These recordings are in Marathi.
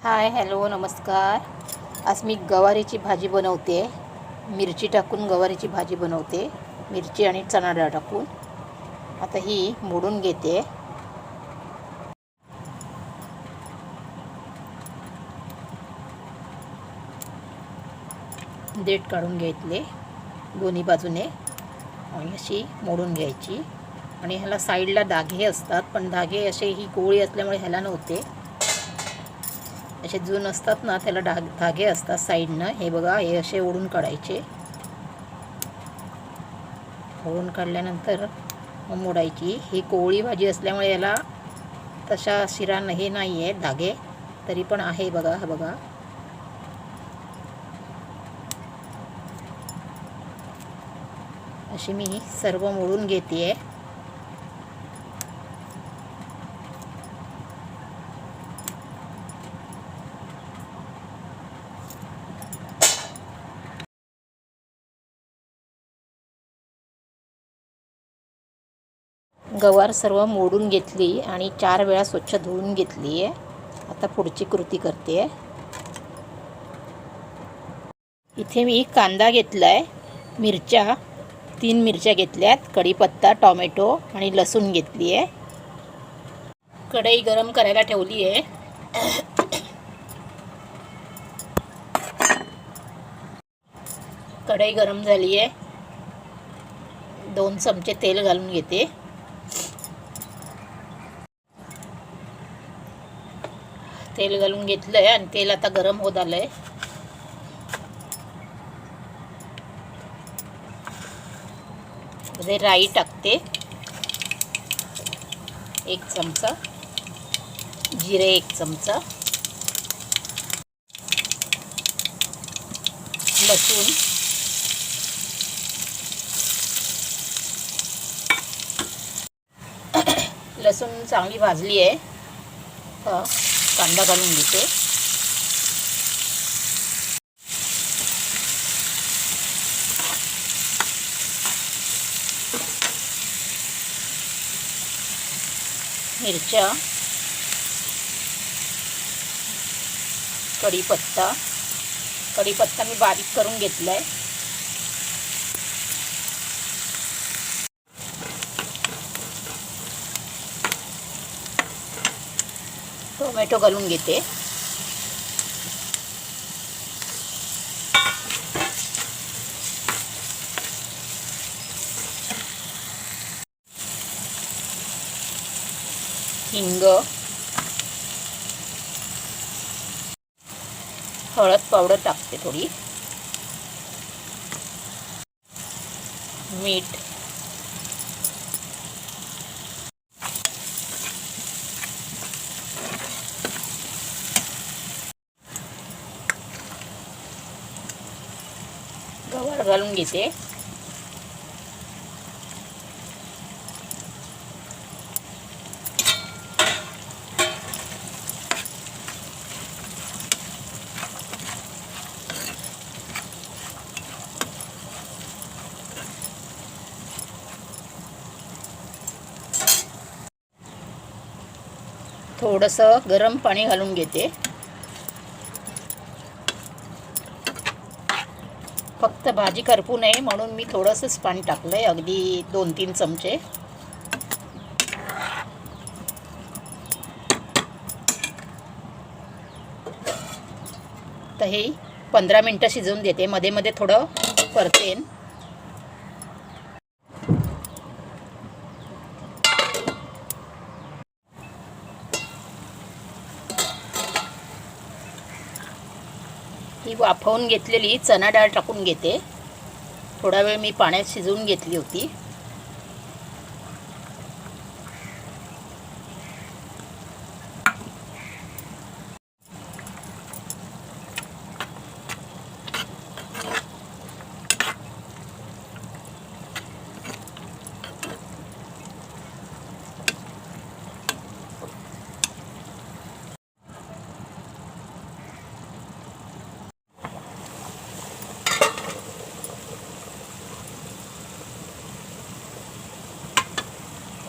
हाय हॅलो नमस्कार. आज मी गवारीची भाजी बनवते. मिरची टाकून गवारीची भाजी बनवते. मिरची आणि चणा डाळ टाकून. आता ही मोडून घेते. देठ काढून घेतले दोन्ही बाजूने. आणि अशी मोडून घ्यायची. आणि ह्याला साईडला धागे असतात पण धागे असे ही गोळी असल्यामुळे ह्याला नव्हते. असे जून असतात ना त्याला डाग धागे असतात साईडनं. हे बघा हे असे ओढून काढायचे. ओढून काढल्यानंतर मोडायची. ही कोवळी भाजी असल्यामुळे याला तशा शिरा हे नाही आहे धागे. तरी पण आहे बघा हा बघा. अशी मी सर्व मोडून घेते आहे गवार सर्व मोडून घेतली आणि चार वेळा स्वच्छ धुवून घेतली आहे. आता पुढची कृती करते. आहे इथे मी कांदा घेतला आहे मिरच्या तीन मिरच्या घेतल्यात. कढीपत्ता टॉमॅटो आणि लसूण घेतली आहे. कढई गरम करायला ठेवली आहे. कढई गरम झाली आहे. दोन चमचे तेल घालून घेते. तेल घालून घेतलंय आणि तेल आता गरम होत आलंय. मध्ये राई टाकते. एक चमचा. जिरे एक चमचा. लसूण. लसूण चांगली भाजली आहे. हा, कांदा घालून घेते. मिरच्या. कढीपत्ता. कढीपत्ता मी बारीक करून घेतला आहे टोमॅटो घालून घेते. हिंग हळद पावडर टाकते थोडी. मीठ गवार घालून घेते. थोडंसं गरम पाणी घालून घेते. फक्त भाजी करपू नये म्हणून मी थोडंसंच पाणी टाकलं आहे अगदी दोन तीन चमचे. तर हे पंधरा मिनटं शिजवून देते. मध्ये मध्ये थोडं परतेन. ही वाफवून घेतलेली चणा डाळ टाकून घेते. थोडा वेळ मी पाण्यात शिजवून घेतली होती.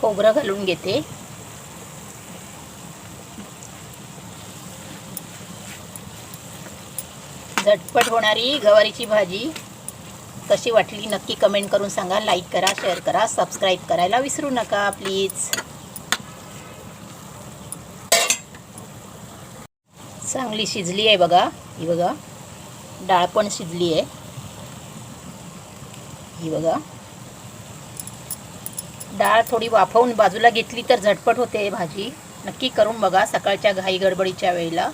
खोबरं घालून घेते. झटपट होणारी गवारीची भाजी कशी वाटली नक्की कमेंट करून सांगा. लाईक करा शेअर करा सबस्क्राईब करायला विसरू नका प्लीज चांगली शिजली आहे बघा. ही बघा. डाळ पण शिजली आहे. ही बघा. डाळ थोडी वाफवून बाजूला घेतली तर झटपट होते भाजी. नक्की करून बघा सकाळच्या घाई गडबडीच्या वेळेला.